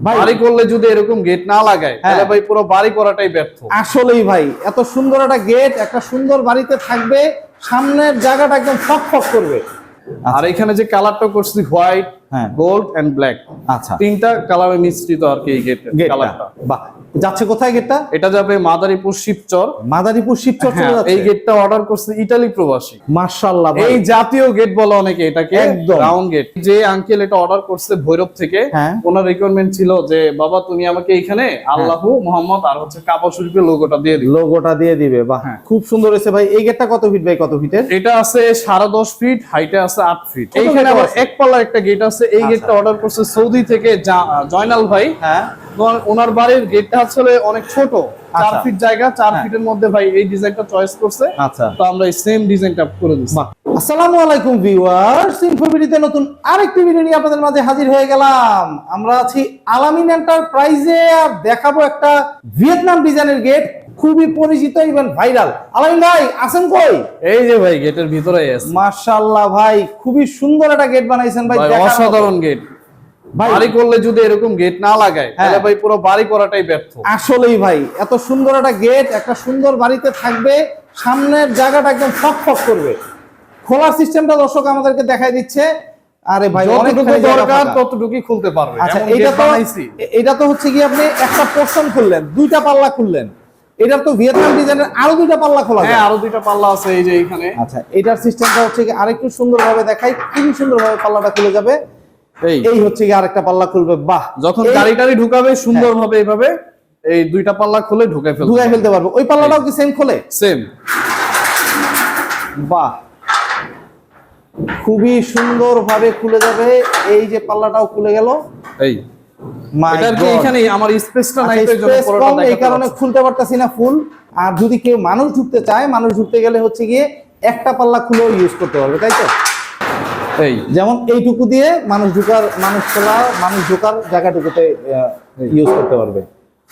বাড়ি করলে যদি এরকম গেট না লাগায় হ্যাঁ। তাহলে ভাই পুরো বাড়ি করাটাই ব্যর্থ আসলেই ভাই এত সুন্দর একটা গেট একটা সুন্দর বাড়িতে থাকবে সামনের জায়গাটা একদম ফক ফক করবে আর এখানে যে কালারটা করছি হোয়াইট হ্যাঁ। গোল্ড এন্ড ব্ল্যাক আচ্ছা। তিনটা কালারে মিশ্রিত আর কি এই গেট কালারটা বাহ। যাচ্ছে কোথায় গেটটা এটা যাবে মাদারীপুর শিবচর। মাদারীপুর শিবচর চলে হ্যাঁ, যাচ্ছে? এই গেটটা অর্ডার করছে ইটালি প্রবাসী। এই জাতীয় গেট বলে অনেকে এটাকে একদম। রাউন্ড গেট যে আঙ্কেল এটা অর্ডার করছে ভৈরব থেকে হ্যাঁ। ওনার রিকোয়ারমেন্ট ছিল যে বাবা তুমি আমাকে এখানে আল্লাহু মোহাম্মদ আর হচ্ছে কাবা শরীফের লোগোটা দিয়ে দিও। লোগোটা দিয়ে দিবে বাহ। হ্যাঁ। খুব সুন্দর হয়েছে ভাই। এই গেটটা কত ফিট ভাই কত ফিটের এটা আছে সাড়ে দশ ফিট হাইটে আছে আট ফিট এইখানে আবার? এক পাল্লা একটা গেট আছে এই আচ্ছা। গেটটা অর্ডার করছে সৌদি থেকে জয়নাল ভাই। হ্যাঁ। ওনার বাড়ির গেটটা আসলে অনেক ছোট। চার আচ্ছা। ফিট জায়গা চার হ্যাঁ। ফিটের মধ্যে ভাই এই ডিজাইনটা চয়েস করছে। আচ্ছা। তো আমরা এই সেম ডিজাইনটা করে দিচ্ছি। আসসালামু আলাইকুম ভিউয়ার্স ইনফোভিডিতে নতুন আরেকটি ভিডিও নিয়ে আপনাদের মাঝে হাজির হয়ে গেলাম। আমরা আছি আলামিন এন্টারপ্রাইজে আর দেখাবো একটা ভিয়েতনাম ডিজাইনের গেট খুবই পরিচিত ইভেন ভাইরাল আলামিন ভাই আছেন কই? এই যে ভাই গেটের ভিতরে আছে। মাশাআল্লাহ ভাই খুবই সুন্দর একটা গেট বানাইছেন ভাই। অসাধারণ গেট বাড়ি করলে যদি এরকম গেট না লাগায় তাহলে হ্যাঁ। ভাই পুরো বাড়ি করাটাই ব্যর্থ। আসলেই ভাই এত সুন্দর একটা গেট একটা সুন্দর বাড়িতে থাকবে সামনের জায়গাটা একদম ফক ফক করবে। খোলার সিস্টেমটা দর্শক আমাদেরকে দেখাই দিচ্ছে। আরে ভাই যতটুকু দরকার। ততটুকুই খুলতে পারবে। আচ্ছা এটা তো এটা তো হচ্ছে কি আপনি একটা পোর্শন খুললেন দুইটা পাল্লা খুললেন। এটার তো ভিয়েতনাম ডিজাইনের আরও দুইটা পাল্লা খোলা হ্যাঁ আরও দুইটা পাল্লা আছে এই যে এখানে আচ্ছা এটার সিস্টেমটা হচ্ছে কি আরেকটু সুন্দরভাবে দেখাই খুবই সুন্দরভাবে পাল্লাটা খুলে যাবে। এই। হচ্ছে কি আরেকটা পাল্লা খুলবে বাহ। যখন গাড়ি টাড়ি ঢুকাবে সুন্দর ভাবে এইভাবে এই দুইটা পাল্লা খুলে ঢুকে ফেলবে ঢুকাই ফেলতে পারবে। ওই পাল্লাটাও কি সেম খোলে? সেম বাহ। খুবই সুন্দরভাবে খুলে যাবে। এই যে পাল্লাটাও খুলে গেল। এই। এখানে আমার স্পেসটা নাই আচ্ছা, এই জন্য space পুরোটা কম, এই দেখাতে কারণে খুলতে পারতাছি না ফুল আর যদি কেউ মানুষ ঢুকতে চায় মানুষ ঢুকতে গেলে হচ্ছে গিয়ে একটা পাল্লা খুলেও ইউজ করতে পারবে তাই তো? এই। যেমন এইটুকু দিয়ে মানুষ ঢুকার মানুষ খোলা মানুষ ঢোকার জায়গাটুকুতে ইউজ করতে পারবে।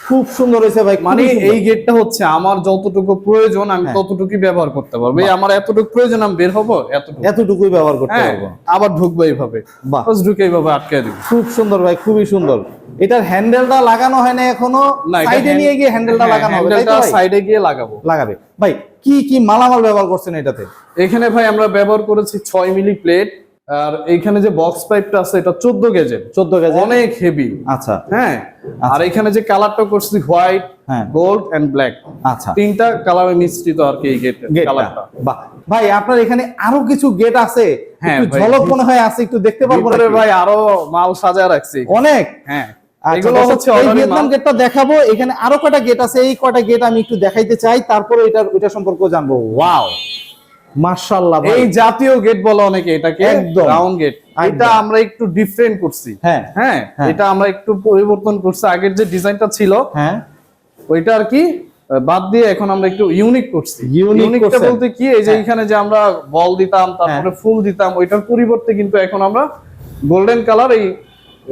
খুব সুন্দর হয়েছে ভাই মানে এই গেটটা হচ্ছে আমার যতটুকু প্রয়োজন আমি হ্যাঁ। ততটুকুই ব্যবহার করতে পারব। আমার এতটুকু প্রয়োজন আমি বের হব? এতটুকু। এতটুকুই ব্যবহার করতে হ্যাঁ পারব। আবার ঢুকবো এইভাবে। বাস ঢুকে এইভাবে আটকে দিব। খুব সুন্দর ভাই খুবই সুন্দর। এটার হ্যান্ডেলটা লাগানো হয় না এখনও? সাইডে নিয়ে গিয়ে হ্যান্ডেলটা হ্যাঁ, লাগানো হবে সাইডে গিয়ে লাগাবো। লাগাবে। ভাই কি কি মালামাল ব্যবহার করছেন এটাতে? এখানে ভাই আমরা ব্যবহার করেছি ছয় মিলি প্লেট আর এইখানে যে বক্স পাইপটা আছে এটা চোদ্দ গেজের চোদ্দ কেজি অনেক হেভি আচ্ছা। হ্যাঁ? আর এখানে যে কালারটা করছি হোয়াইট হ্যাঁ। গোল্ড এন্ড ব্ল্যাক আচ্ছা। তিনটা কালারে মিশ্রিত আর কি এই গেট কালারটা বাহ। ভাই আপনার এখানে আরও কিছু গেট আছে? হ্যাঁ, একটু ঝলক মনে হয় আছে একটু দেখতে পারব ভাই আরও মাল সাজায় রাখছি। অনেক? হ্যাঁ। আচ্ছা, এগুলো হচ্ছে ভিয়েতনাম গেটটা দেখাবো। এখানে আরও কয়টা গেট আছে? এই কয়টা গেট আমি একটু দেখাইতে চাই। তারপরে এটার ওইটা সম্পর্কে জানব। ওয়াও মাশাআল্লাহ ভাই। এই জাতীয় গেট বলে অনেকে এটাকে একদম। রাউন্ড গেট এটা আমরা একটু ডিফারেন্ট করছি। হ্যাঁ। হ্যাঁ? হ্যাঁ। এটা আমরা একটু পরিবর্তন করছি। আগের যে ডিজাইনটা ছিল হ্যাঁ। ওইটা আর কি বাদ দিয়ে এখন আমরা একটু ইউনিক করছি। ইউনিকটা বলতে কি এই যে হ্যাঁ। এখানে যে আমরা বল দিতাম তারপরে ফুল দিতাম ওইটার পরিবর্তে কিন্তু এখন আমরা গোল্ডেন কালার এই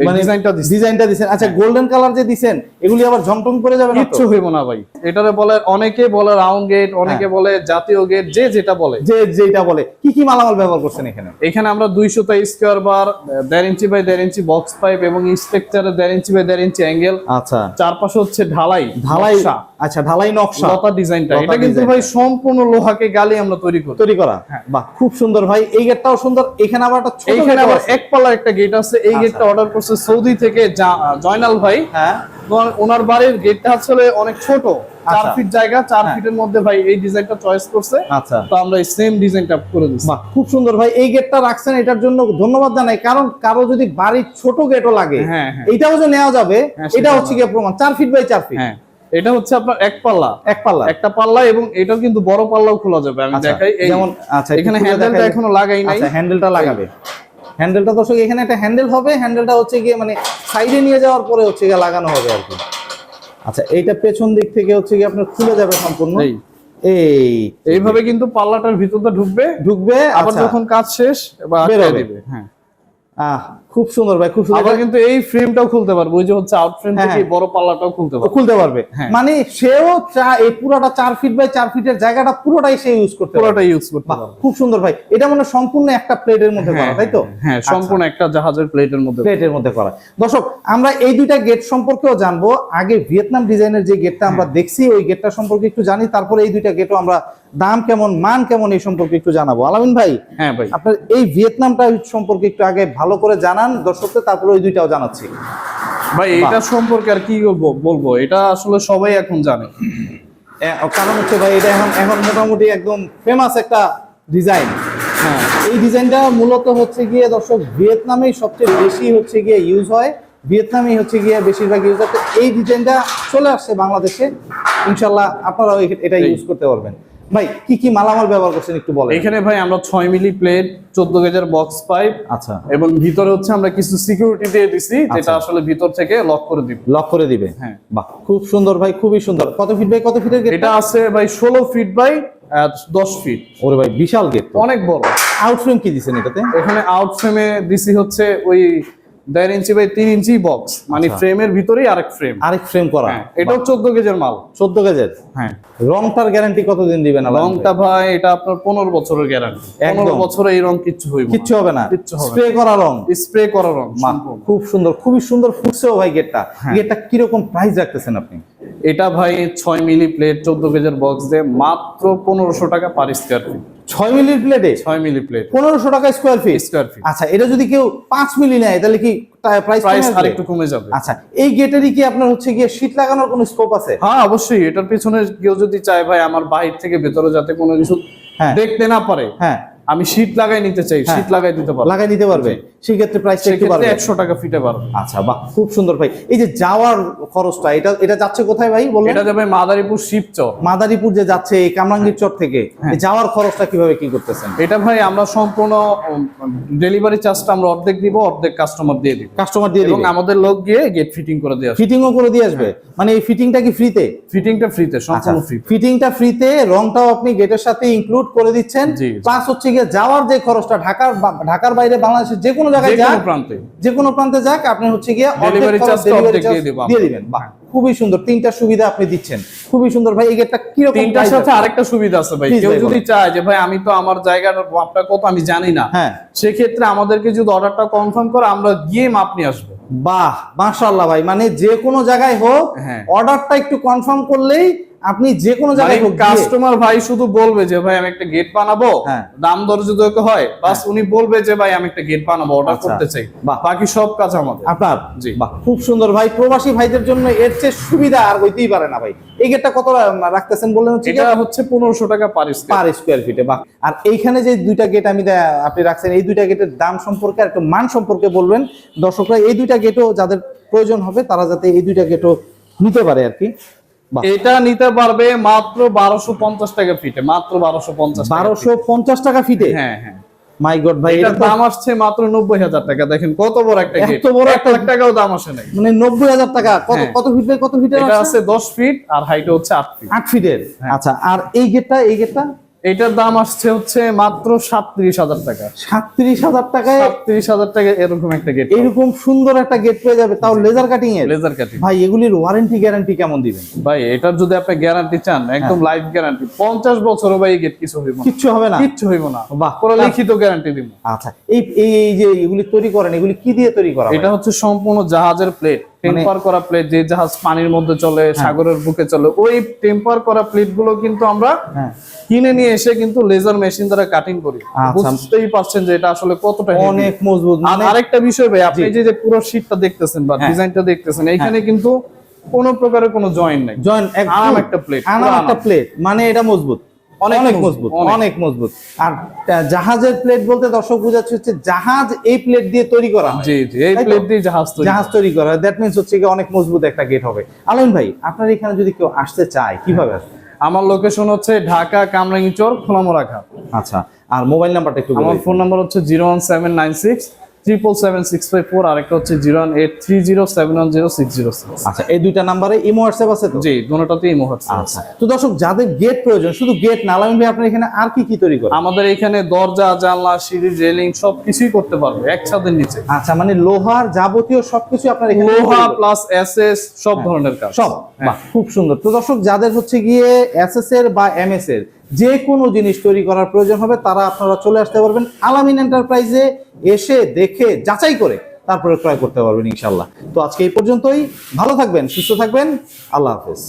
মানে ডিজাইনটা ডিজাইনটা দিছেন। আচ্ছা গোল্ডেন কালার যে দিছেন এগুলি আবার ঝংটং করে যাবে না কিচ্ছু হইব না ভাই। এটারে বলে অনেকে বলে রাউন্ড গেট অনেকে বলে জাতীয় গেট যে যেটা বলে। যে যেটা বলে। কি কি মালামাল ব্যবহার করছেন এখানে? এখানে আমরা স্কোয়ার বার দেড় inch by inch box pipe এবং স্ট্রাকচারে ইঞ্চি বাই দেড় ইঞ্চি অ্যাঙ্গেল আচ্ছা। চারপাশে হচ্ছে ঢালাই ঢালাই আচ্ছা ঢালাই নকশা। লতা ডিজাইনটা। এটা কিন্তু ভাই সম্পূর্ণ লোহাকে গালি আমরা তৈরি করি। তৈরি করা। হ্যাঁ। বাহ খুব সুন্দর ভাই। এই গেটটাও সুন্দর। এখানে আবার একটা ছোট gate আবার। এক পাল্লা একটা গেট আছে। এই আচ্ছা। গেটটা অর্ডার করছে সৌদি থেকে জয়নাল ভাই। হ্যাঁ। ওনার- বাড়ির গেটটা আসলে অনেক ছোট। চার আচ্ছা। ফিট জায়গা চার হ্যাঁ। ফিটের মধ্যে ভাই এই ডিজাইনটা চয়েস করছে। আচ্ছা। তো আমরা এই সেম ডিজাইনটা করে দিচ্ছি। বাহ খুব সুন্দর ভাই। এই গেটটা রাখছেন এটার জন্য ধন্যবাদ জানাই। কারণ কারও যদি বাড়ির ছোট গেটও লাগে হ্যাঁ, হ্যাঁ। এইটাও যে নেওয়া যাবে হ্যাঁ, এটা হচ্ছে গিয়ে প্রমাণ। চার ফিট বাই চার ফিট হ্যাঁ। এটা হচ্ছে আপনার এক পাল্লা। এক পাল্লা। একটা পাল্লা এবং এটাও কিন্তু বড় পাল্লাও খোলা যাবে আমি আচ্ছা, দেখাই। যেমন আচ্ছা এখানে হ্যান্ডেলটা এখনও লাগাই নাই। আচ্ছা হ্যান্ডেলটা লাগাবে। হ্যান্ডেলটা দর্শক এখানে একটা হ্যান্ডেল হবে হ্যান্ডেলটা হচ্ছে গিয়ে মানে সাইডে নিয়ে যাওয়ার পরে হচ্ছে গিয়ে লাগানো হবে আর কি। আচ্ছা এইটা পেছন দিক থেকে হচ্ছে গিয়ে আপনার খুলে যাবে সম্পূর্ণ। এই। এই। এইভাবে কিন্তু পাল্লাটার ভিতরটা ঢুকবে ঢুকবে আবার আচ্ছা। যখন কাজ শেষ এবার বের আটকে হবে। দিবে। হ্যাঁ। আহ খুব সুন্দর ভাই খুব সুন্দর। কিন্তু এই ফ্রেমটাও খুলতে পারব ওই যে হচ্ছে আউট ফ্রেম হ্যাঁ, থেকে বড় পাল্লাটাও খুলতে পারব। খুলতে পারবে। হ্যাঁ। মানে সেও চা- এই পুরোটা চার ফিট বাই চার ফিটের জায়গাটা পুরোটাই সে ইউজ করতে পারবে। পুরোটা ইউজ করতে পারব। খুব সুন্দর ভাই। এটা মানে সম্পূর্ণ একটা প্লেটের মধ্যে করা হ্যাঁ, তাই তো? হ্যাঁ সম্পূর্ণ একটা জাহাজের প্লেটের মধ্যে প্লেটের মধ্যে করা। দর্শক আমরা এই দুইটা গেট সম্পর্কেও জানব। আগে ভিয়েতনাম ডিজাইনের যে গেটটা আমরা হ্যাঁ। দেখছি ওই গেটটা সম্পর্কে একটু জানি। তারপরে এই দুইটা গেটও আমরা দাম কেমন মান কেমন এই সম্পর্কে একটু জানাব। আলামিন ভাই হ্যাঁ ভাই। আপনার এই ভিয়েতনামটা সম্পর্কে একটু আগে ভালো করে জানান দর্শকদের তারপরে ওই দুইটাও জানাচ্ছি। ভাই এটা সম্পর্কে আর কি বলব বলব? এটা আসলে সবাই এখন জানে। কারণ হচ্ছে ভাই এটা এখন এখন মোটামুটি একদম ফেমাস একটা ডিজাইন হ্যাঁ। এই ডিজাইনটা মূলত হচ্ছে গিয়ে দর্শক ভিয়েতনামেই সবচেয়ে বেশি হচ্ছে গিয়ে ইউজ হয়। ভিয়েতনামেই হচ্ছে গিয়ে বেশিরভাগ ইউজ হয়। এই ডিজাইনটা চলে আসছে বাংলাদেশে। ইনশাল্লাহ আপনারাও এটা ইউজ করতে পারবেন। ভাই কি কি মালামাল ব্যবহার করছেন একটু বলেন। এখানে ভাই আমরা ছয় মিলি প্লেট চোদ্দ গেজের বক্স পাইপ আচ্ছা। এবং ভিতরে হচ্ছে আমরা কিছু সিকিউরিটি দিয়ে দিছি যেটা আসলে ভিতর থেকে লক করে দিব। লক করে দিবে? হ্যাঁ। বাহ খুব সুন্দর ভাই খুবই সুন্দর। কত ফিট বাই কত ফিটের গেট এটা আছে ভাই ষোলো ফিট বাই দশ ফিট ওরে ভাই বিশাল গেট অনেক বড়। আউটফ্রেম কি দিছেন এটাতে? এখানে আউটফ্রেমে দিছি হচ্ছে ওই দেড় ইঞ্চি বাই তিন ইঞ্চি বক্স মানে আচ্ছা। ফ্রেমের ভিতরেই আরেক ফ্রেম আরেক ফ্রেম করা। হ্যাঁ এটাও চোদ্দ গেজের মাল। চোদ্দ গেজের হ্যাঁ। রংটার গ্যারান্টি কতদিন দিবেন ভাই? রংটা ভাই এটা আপনার পনেরো বছরের গ্যারান্টি। পনেরো বছরে এই রং কিচ্ছু হইব কিচ্ছু হবে না। না। স্প্রে করা রং। স্প্রে করা রং খুব সুন্দর খুবই সুন্দর ফুটছেও ভাই গেটটা। হ্যাঁ। গেটটা কীরকম প্রাইস রাখতেছেন আপনি? এটা ভাই ছয় মিলি প্লেট চোদ্দ গেজের বক্স দিয়ে মাত্র পনেরোশো টাকা পার স্কোয়ার ফিট ছয় মিলির প্লেটে ছয় মিলি প্লেট পনেরোশো টাকা স্কোয়ার ফিট স্কোয়ার ফিট আচ্ছা এটা যদি কেউ পাঁচ মিলি নেয় তাহলে কি প্রাইস আরেকটু কমে যাবে। আচ্ছা এই গেটেরই কি আপনার হচ্ছে গিয়ে শীট লাগানোর কোনো স্কোপ আছে? হ্যাঁ অবশ্যই। এটার পিছনে কেউ যদি চায় ভাই আমার বাহির থেকে ভেতরে যাতে কোনো কিছু হ্যাঁ। দেখতে না পারে হ্যাঁ। আমি শীট লাগাই নিতে চাই। হ্যাঁ। শীট লাগাই দিতে পারব। লাগাই দিতে পারবে। সেই ক্ষেত্রে প্রাইসটা একটু সেক্ষেত্রে বাড়বে। একশো টাকা ফিটে পারব আচ্ছা বাহ খুব সুন্দর ভাই। এই যে যাওয়ার খরচটা এটা এটা যাচ্ছে কোথায় ভাই বললেন? এটা যাবে মাদারীপুর শিবচর। মাদারীপুর যে যাচ্ছে এই কামরাঙ্গীর চর থেকে হ্যাঁ। যাওয়ার খরচটা কীভাবে কি করতেছেন? এটা ভাই আমরা সম্পূর্ণ ডেলিভারি চার্জটা আমরা অর্ধেক দিব অর্ধেক কাস্টমার দিয়ে দিব। কাস্টমার দিয়ে এবং আমাদের লোক গিয়ে গেট ফিটিং করে দিয়ে আসবে। ফিটিংও করে দিয়ে আসবে? মানে এই ফিটিংটা কি ফ্রিতে ফিটিংটা ফ্রিতে সম্পূর্ণ ফ্রি ফিটিংটা ফ্রিতে রংটাও আপনি গেটের সাথে ইনক্লুড করে দিচ্ছেন। প্লাস হচ্ছে গিয়ে যাওয়ার যে খরচটা ঢাকার ঢাকার বাইরে বাংলাদেশের যে কোনো জায়গায় যাক প্রান্তে। যে কোনো প্রান্তে যাক আপনি হচ্ছে গিয়ে দিয়ে দিবেন। বাহ খুবই সুন্দর। তিনটা সুবিধা আপনি দিচ্ছেন। খুবই সুন্দর। ভাই এই গেটটা কীরকম তিনটার সাথে আরেকটা সুবিধা আছে ভাই। কেউ যদি চায় যে ভাই আমি তো আমার জায়গার মাপটা কত আমি জানি না। হ্যাঁ। সেক্ষেত্রে আমাদেরকে যদি অর্ডারটা কনফার্ম করে আমরা গিয়ে মাপ নিয়ে আসব। বাহ মাশাআল্লাহ ভাই। মানে যে কোনো জায়গায় হোক হ্যাঁ। অর্ডারটা একটু কনফার্ম করলেই আপনি যে কোনো মানে জায়গায় কাস্টমার ভাই শুধু বলবে যে ভাই আমি একটা গেট বানাবো। হ্যাঁ। দাম দর যদি হয় বাস উনি বলবে যে ভাই আমি একটা গেট বানাবো অর্ডার আচ্ছা। করতে চাই। বাহ। বাকি সব কাজ আমাদের। আপনার? জি। বাহ খুব সুন্দর। ভাই প্রবাসী ভাইদের জন্য এর চেয়ে সুবিধা আর হইতেই পারে না ভাই। এই গেটটা কত রাখতেছেন বললেন হচ্ছে এটা হচ্ছে পনেরোশো টাকা পার স্কয়ার পার স্কোয়ার ফিটে বাহ। আর এইখানে যে দুইটা গেট আমি আপনি রাখছেন এই দুইটা গেটের দাম সম্পর্কে আর একটু মান সম্পর্কে বলবেন। দর্শকরা এই দুইটা গেটও যাদের প্রয়োজন হবে তারা যাতে এই দুইটা গেটও নিতে পারে আর কি। এটা নিতে পারবে মাত্র বারোশো পঞ্চাশ টাকা ফিটে মাত্র বারোশো পঞ্চাশ বারোশো পঞ্চাশ টাকা ফিটে? হ্যাঁ হ্যাঁ। মাই গড ভাই এটা দাম আসছে মাত্র নব্বই হাজার টাকা দেখেন কত বড় একটা এত বড় একটা- লাখ টাকাও দাম আসে নাই। মানে নব্বই হাজার টাকা কত হ্যাঁ। কত ফিট বাই কত ফিটের এটা আছে দশ ফিট আর হাইট হচ্ছে আট ফিট। আট ফিটের? হ্যাঁ। আচ্ছা আর এই গেটটা এই গেটটা এটার দাম আসছে হচ্ছে মাত্র সাতত্রিশ হাজার টাকা। সাতত্রিশ হাজার টাকায় সাতত্রিশ হাজার টাকা এরকম একটা গেট এরকম সুন্দর একটা গেট পেয়ে যাবে তাও লেজার কাটিং এর? লেজার কাটিং ভাই এগুলির ওয়ারেন্টি গ্যারান্টি কেমন দিবেন? ভাই এটার যদি আপনি গ্যারান্টি চান একদম লাইফ গ্যারান্টি পঞ্চাশ বছরও ভাই গেট কিছু হইব না। কিচ্ছু হবে না? কিচ্ছু হইব না। বাহ পুরো লিখিত গ্যারান্টি দিব। আচ্ছা এই এই এই যে এগুলি তৈরি করেন এগুলি কি দিয়ে তৈরি করা এটা হচ্ছে সম্পূর্ণ জাহাজের প্লেট টেম্পার করা প্লেট যে জাহাজ পানির মধ্যে চলে সাগরের বুকে চলে ওই টেম্পার করা প্লেটগুলো কিন্তু আমরা হ্যাঁ। কিনে নিয়ে এসে কিন্তু লেজার মেশিন দ্বারা কাটিং করি। আচ্ছা। বুঝতেই পারছেন যে এটা আসলে কতটা অনেক মজবুত মানে আরেকটা বিষয় ভাই আপনি যে পুরো শীটটা দেখতেছেন বা হ্যাঁ। ডিজাইনটা দেখতেছেন এইখানে কিন্তু কোনো প্রকারের কোনো জয়েন্ট নাই। জয়েন্ট আরাম একটা plate, আরাম একটা প্লেট মানে এটা মজবুত। অনেক মজবুত, অনেক। মজবুত। আর জাহাজের প্লেট বলতে দর্শক বুঝাচ্ছে হচ্ছে জাহাজ এই প্লেট দিয়ে তৈরি করা জি জি এই প্লেট দিয়ে জাহাজ তৈরি জাহাজ তৈরি করা হয়। দ্যাট মিনস হচ্ছে কি অনেক মজবুত একটা গেট হবে। আলম ভাই আপনার এখানে যদি কেউ আসতে চায় কীভাবে আসবে? আমার লোকেশন হচ্ছে ঢাকা কামরাঙ্গিচর খোলামোড়া ঘাট। আচ্ছা আর মোবাইল নাম্বারটা একটু আমার ফোন নাম্বার হচ্ছে zero one seven nine six triple seven six five four আর একটা হচ্ছে zero one eight three zero seven one zero six zero six আচ্ছা এই দুইটা নাম্বারে ইমো হোয়াটসঅ্যাপ আছে তো? জি দুটোতেই ইমো হোয়াটসঅ্যাপ আচ্ছা তো দর্শক যাদের গেট প্রয়োজন শুধু গেট না আলামিন ভাই আপনার এখানে আর কি কি তৈরি করেন? আমাদের এখানে দরজা জানলা সিঁড়ি রেলিং সব কিছুই করতে পারবে এক ছাদের নিচে। আচ্ছা মানে লোহার যাবতীয় সবকিছু আপনার এখানে লোহা। প্লাস এসএস সব ধরনের কাজ। সব বাহ, খুব সুন্দর। তো দর্শক যাদের হচ্ছে গিয়ে এসএস এর বা এমএস এর যে কোনো জিনিস তৈরি করার প্রয়োজন হবে, তারা আপনারা চলে আসতে পারবেন আলামিন এন্টারপ্রাইজে এসে দেখে যাচাই করে তারপরে ক্রয় করতে পারবেন ইনশাল্লাহ তো আজকে এই পর্যন্তই, ভালো থাকবেন, সুস্থ থাকবেন, আল্লাহ হাফেজ।